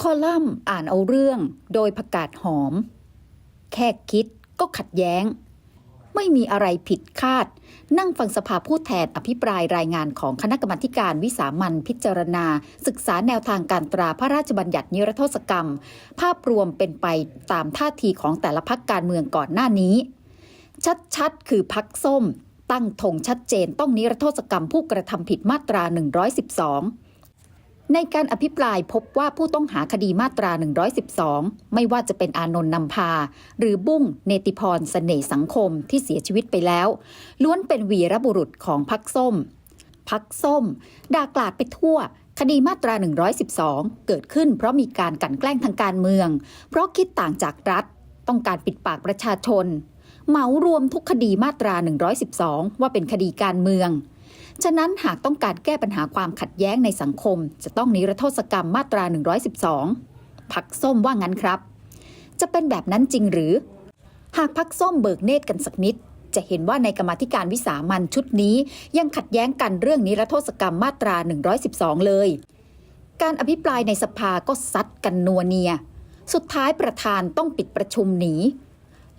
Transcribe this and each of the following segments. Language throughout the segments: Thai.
คอลัมน์อ่านเอาเรื่องโดยประกาศหอม แค่คิดก็ขัดแย้ง ไม่มีอะไรผิดคาด นั่งฟังสภาผู้แทนอภิปรายรายงานของคณะกรรมการวิสามันพิจารณา ศึกษาแนวทางการตราพระราชบัญญัตินิรโทษกรรม ภาพรวมเป็นไปตามท่าทีของแต่ละพักการเมืองก่อนหน้านี้ ชัดๆ คือพักส้ม ตั้งธงชัดเจนต้องนิรโทษกรรมผู้กระทำผิดมาตรา 112 ในการอภิปรายพบว่าผู้ต้องหาคดีมาตรา 112 ไม่ว่าจะเป็นอานนท์นำพา หรือบุ้งเนติพรเสน่ห์สังคมที่เสียชีวิตไปแล้ว ล้วนเป็นวีรบุรุษของพักส้ม พักส้มด่ากลาดไปทั่ว คดีมาตรา 112 เกิดขึ้นเพราะมีการกลั่นแกล้งทางการเมือง เพราะคิดต่างจากรัฐ ต้องการปิดปากประชาชน เหมารวมทุกคดีมาตรา 112 ว่าเป็นคดีการเมือง ฉะนั้นหากต้องการแก้ปัญหาความขัดแย้งในสังคม จะต้องนิรโทษกรรมมาตรา 112 พักส้มว่างั้นครับ จะเป็นแบบนั้นจริงหรือ หากพักส้มเบิกเนตรกันสักนิด จะเห็นว่าในกรรมธิการวิสามันชุดนี้ ยังขัดแย้งกันเรื่องนิรโทษกรรมมาตรา 112 เลย การอภิปรายในสภาก็ซัดกันนัวเนีย สุดท้ายประธานต้องปิดประชุมหนี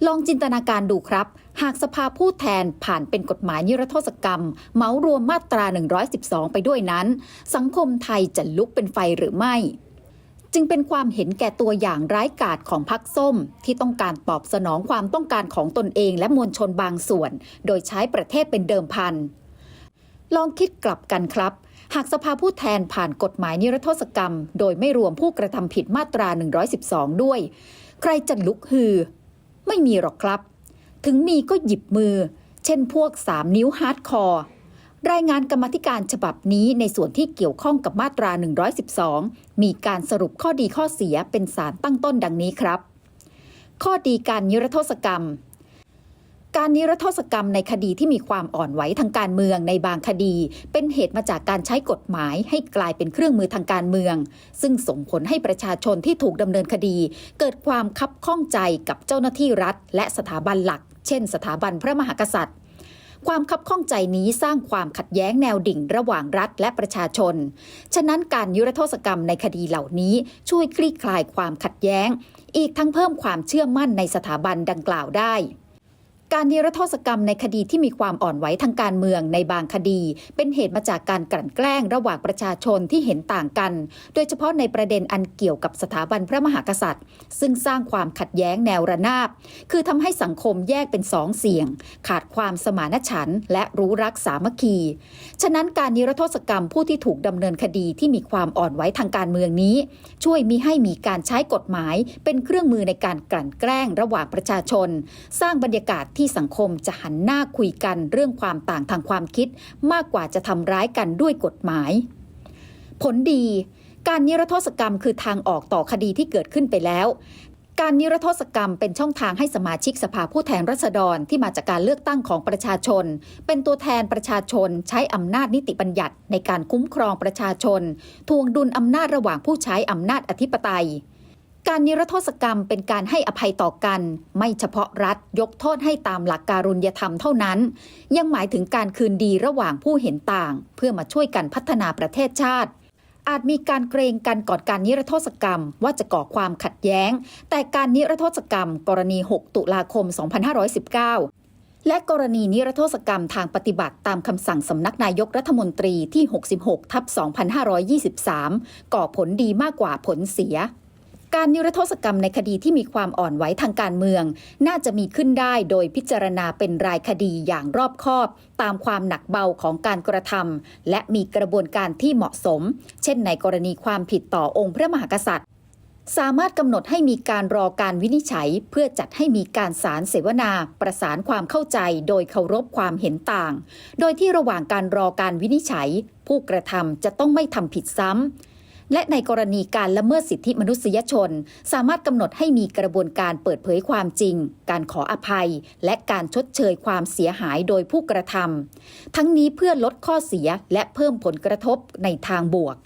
ลองจินตนาการดูครับ หากสภาผู้แทนผ่านเป็นกฎหมายนิรโทษกรรม เมารวมมาตรา 112 ไปด้วยนั้น สังคมไทยจะลุกเป็นไฟหรือไม่ จึงเป็นความเห็นแก่ตัวอย่างร้ายกาจของพรรคส้ม ที่ต้องการตอบสนองความต้องการของตนเองและมวลชนบางส่วน โดยใช้ประเทศเป็นเดิมพันลองคิดกลับกันครับหากสภาผู้แทนผ่านกฎหมายนิรโทษกรรม โดยไม่รวมผู้กระทำผิดมาตรา 112 ด้วย ใครจะลุกฮือ ไม่มีหรอกครับ ถึงมีก็หยิบมือ เช่นพวก 3 นิ้วฮาร์ดคอร์รายงานกรรมธิการฉบับนี้ในส่วนที่เกี่ยวข้องกับมาตรา 112 มีการสรุปข้อดีข้อเสียเป็นสารตั้งต้นดังนี้ครับ ข้อดีการนิรโทษกรรม การนิรโทษกรรมในคดีที่มีความอ่อนไหวทางการเมืองในบางคดี เป็นเหตุมาจากการใช้กฎหมายให้กลายเป็นเครื่องมือทางการเมือง ซึ่งส่งผลให้ประชาชนที่ถูกดำเนินคดี เกิดความคับข้องใจกับเจ้าหน้าที่รัฐ และสถาบันหลัก เช่น สถาบันพระมหากษัตริย์ ความคับข้องใจนี้สร้างความขัดแย้งแนวดิ่งระหว่างรัฐและประชาชน ฉะนั้นการยุรโทษกรรมในคดีเหล่านี้ช่วยคลี่คลายความขัดแย้ง อีกทั้งเพิ่มความเชื่อมั่นในสถาบันดังกล่าวได้ การนิรโทษกรรมในคดีที่มีความอ่อนไหวทางการเมืองในบางคดี เป็นเหตุมาจากการกลั่นแกล้งระหว่างประชาชนที่เห็นต่างกัน โดยเฉพาะในประเด็นอันเกี่ยวกับสถาบันพระมหากษัตริย์ ซึ่งสร้างความขัดแย้งแนวระนาบ คือทำให้สังคมแยกเป็นสองเสี่ยง ขาดความสมานฉันท์และรู้รักสามัคคี ฉะนั้นการนิรโทษกรรมผู้ที่ถูกดำเนินคดีที่มีความอ่อนไหวทางการเมืองนี้ ช่วยมิให้มีการใช้กฎหมาย เป็นเครื่องมือในการกลั่นแกล้งระหว่างประชาชน สร้างบรรยากาศที่สังคมจะหันหน้าคุยกันเรื่องความต่างทางความคิด มากกว่าจะทำร้ายกันด้วยกฎหมาย ผลดี การนิรโทษกรรมคือทางออกต่อคดีที่เกิดขึ้นไปแล้วการนิรโทษกรรมเป็นช่องทางให้สมาชิกสภาผู้แทนราษฎรที่มาจากการเลือกตั้งของประชาชน เป็นตัวแทนประชาชนใช้อำนาจนิติบัญญัติในการคุ้มครองประชาชน ทวงดุลอำนาจระหว่างผู้ใช้อำนาจอธิปไตย การนิรโทษกรรมเป็นการให้อภัยต่อกัน ไม่เฉพาะรัฐยกโทษให้ตามหลักการุญยธรรมเท่านั้น ยังหมายถึงการคืนดีระหว่างผู้เห็นต่าง เพื่อมาช่วยกันพัฒนาประเทศชาติ อาจมีการเกรงกันก่อนการนิรโทษกรรมว่าจะก่อความขัดแย้ง แต่การนิรโทษกรรม กรณี 6 ตุลาคม 2519และกรณีนิรโทษกรรมทางปฏิบัติตามคำสั่งสำนักนายกรัฐมนตรีที่ 66 ทับ 2523 ก่อผลดีมากกว่าผลเสีย การนิรโทษกรรมในคดีที่มีความอ่อนไหวทางการเมือง น่าจะมีขึ้นได้โดยพิจารณาเป็นรายคดีอย่างรอบคอบ ตามความหนักเบาของการกระทำและมีกระบวนการที่เหมาะสม เช่นในกรณีความผิดต่อองค์พระมหากษัตริย์ สามารถกำหนดให้มีการรอการวินิจฉัย เพื่อจัดให้มีการสารเสวนา ประสานความเข้าใจ โดยเคารพความเห็นต่าง โดยที่ระหว่างการรอการวินิจฉัย ผู้กระทำจะต้องไม่ทำผิดซ้ำ และในกรณีการละเมิดสิทธิมนุษยชน สามารถกำหนดให้มีกระบวนการเปิดเผยความจริง การขออภัย และการชดเชยความเสียหายโดยผู้กระทำทั้งนี้เพื่อลดข้อเสียและเพิ่มผลกระทบในทางบวก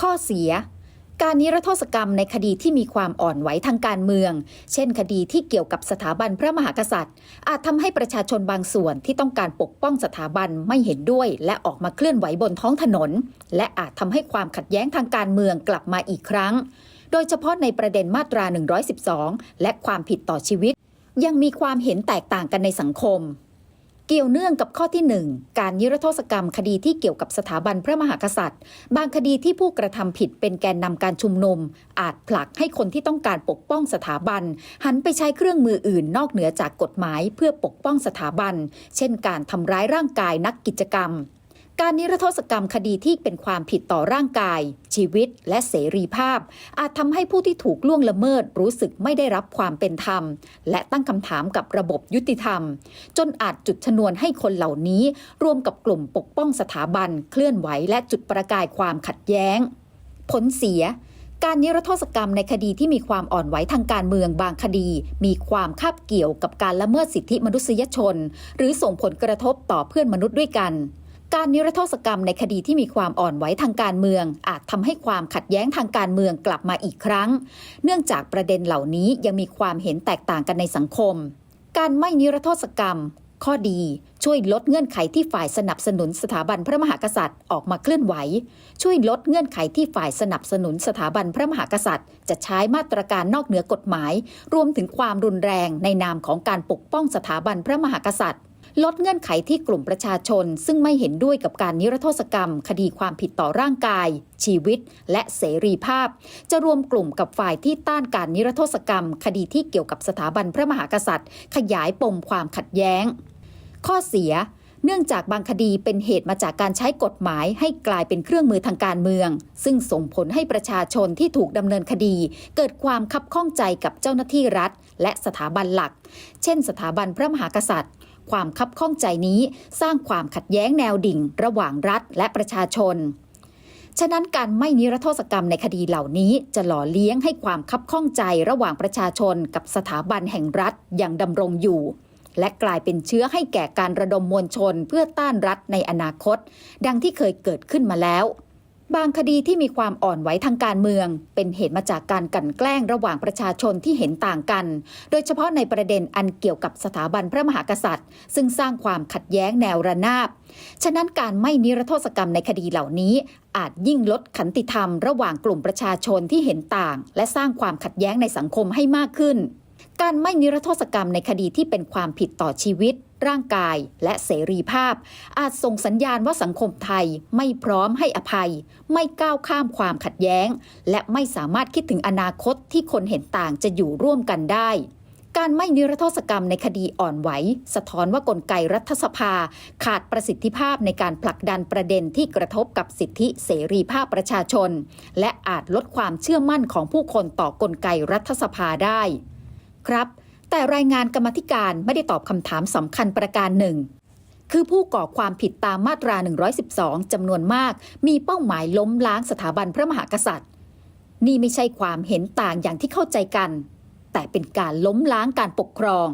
ข้อเสีย การนิรโทษกรรมในคดีที่มีความอ่อนไหวทางการเมือง เช่น คดีที่เกี่ยวกับสถาบันพระมหากษัตริย์ อาจทำให้ประชาชนบางส่วนที่ต้องการปกป้องสถาบันไม่เห็นด้วย และออกมาเคลื่อนไหวบนท้องถนน และอาจทำให้ความขัดแย้งทางการเมืองกลับมาอีกครั้ง โดยเฉพาะในประเด็นมาตรา 112 และความผิดต่อชีวิต ยังมีความเห็นแตกต่างกันในสังคม เกี่ยวเนื่องกับข้อที่ 1 การนิรโทษกรรมคดีที่เกี่ยวกับสถาบันพระมหากษัตริย์ บางคดีที่ผู้กระทำผิดเป็นแกนนำการชุมนุม อาจผลักให้คนที่ต้องการปกป้องสถาบัน หันไปใช้เครื่องมืออื่นนอกเหนือจากกฎหมาย เพื่อปกป้องสถาบัน เช่น การทำร้ายร่างกายนักกิจกรรม การนิรโทษกรรมคดีที่เป็นความผิดต่อร่างกาย ชีวิตและเสรีภาพ อาจทำให้ผู้ที่ถูกล่วงละเมิดรู้สึกไม่ได้รับความเป็นธรรม และตั้งคำถามกับระบบยุติธรรม จนอาจจุดชนวนให้คนเหล่านี้รวมกับกลุ่มปกป้องสถาบันเคลื่อนไหวและจุดประกายความขัดแย้ง ผลเสียการนิรโทษกรรมในคดีที่มีความอ่อนไหวทางการเมืองบางคดี มีความคาบเกี่ยวกับการละเมิดสิทธิมนุษยชน หรือส่งผลกระทบต่อเพื่อนมนุษย์ด้วยกัน การนิรโทษกรรมในคดีที่มีความอ่อนไหวทางการเมือง อาจทำให้ความขัดแย้งทางการเมืองกลับมาอีกครั้ง เนื่องจากประเด็นเหล่านี้ยังมีความเห็นแตกต่างกันในสังคม การไม่นิรโทษกรรม ข้อดีช่วยลดเงื่อนไขที่ฝ่ายสนับสนุนสถาบันพระมหากษัตริย์ออกมาเคลื่อนไหว ช่วยลดเงื่อนไขที่ฝ่ายสนับสนุนสถาบันพระมหากษัตริย์ จะใช้มาตรการนอกเหนือกฎหมาย รวมถึงความรุนแรงในนามของการปกป้องสถาบันพระมหากษัตริย์ ลดเงื่อนไขที่กลุ่มประชาชน ซึ่งไม่เห็นด้วยกับการนิรโทษกรรม คดีความผิดต่อร่างกาย ชีวิต และเสรีภาพ จะรวมกลุ่มกับฝ่ายที่ต้านการนิรโทษกรรม คดีที่เกี่ยวกับสถาบันพระมหากษัตริย์ ขยายปมความขัดแย้ง ข้อเสียเนื่องจากบางคดีเป็นเหตุมาจากการใช้กฎหมายให้กลายเป็นเครื่องมือทางการเมือง ซึ่งส่งผลให้ประชาชนที่ถูกดำเนินคดี เกิดความคับข้องใจกับเจ้าหน้าที่รัฐ และสถาบันหลัก เช่น สถาบันพระมหากษัตริย์ ความคับข้องใจนี้ สร้างความขัดแย้งแนวดิ่ง ระหว่างรัฐและประชาชน ฉะนั้นการไม่นิรโทษกรรมในคดีเหล่านี้จะหล่อเลี้ยงให้ความคับข้องใจระหว่างประชาชนกับสถาบันแห่งรัฐยังดำรงอยู่และกลายเป็นเชื้อให้แก่การระดมมวลชนเพื่อต้านรัฐในอนาคต ดังที่เคยเกิดขึ้นมาแล้ว บางคดีที่มีความอ่อนไหวทางการเมือง เป็นเหตุมาจากการกันแกล้งระหว่างประชาชนที่เห็นต่างกัน โดยเฉพาะในประเด็นอันเกี่ยวกับสถาบันพระมหากษัตริย์ ซึ่งสร้างความขัดแย้งแนวระนาบ ฉะนั้นการไม่นิรโทษกรรมในคดีเหล่านี้ อาจยิ่งลดขันติธรรม ระหว่างกลุ่มประชาชนที่เห็นต่าง และสร้างความขัดแย้งในสังคมให้มากขึ้น การไม่นิรโทษกรรมในคดีที่เป็นความผิดต่อชีวิต ร่างกาย และเสรีภาพ อาจส่งสัญญาณว่าสังคมไทยไม่พร้อมให้อภัย ไม่ก้าวข้ามความขัดแย้ง และไม่สามารถคิดถึงอนาคตที่คนเห็นต่างจะอยู่ร่วมกันได้การไม่นิรโทษกรรมในคดีอ่อนไหว สะท้อนว่ากลไกรัฐสภา ขาดประสิทธิภาพในการผลักดันประเด็นที่กระทบกับสิทธิเสรีภาพประชาชน และอาจลดความเชื่อมั่นของผู้คนต่อกลไกรัฐสภาได้ ครับ แต่รายงานกรรมธิการไม่ได้ตอบคำถามสำคัญประการหนึ่ง คือผู้ก่อความผิดตามมาตรา 112 จำนวนมาก มีเป้าหมายล้มล้างสถาบันพระมหากษัตริย์ นี่ไม่ใช่ความเห็นต่างอย่างที่เข้าใจกัน แต่เป็นการล้มล้างการปกครอง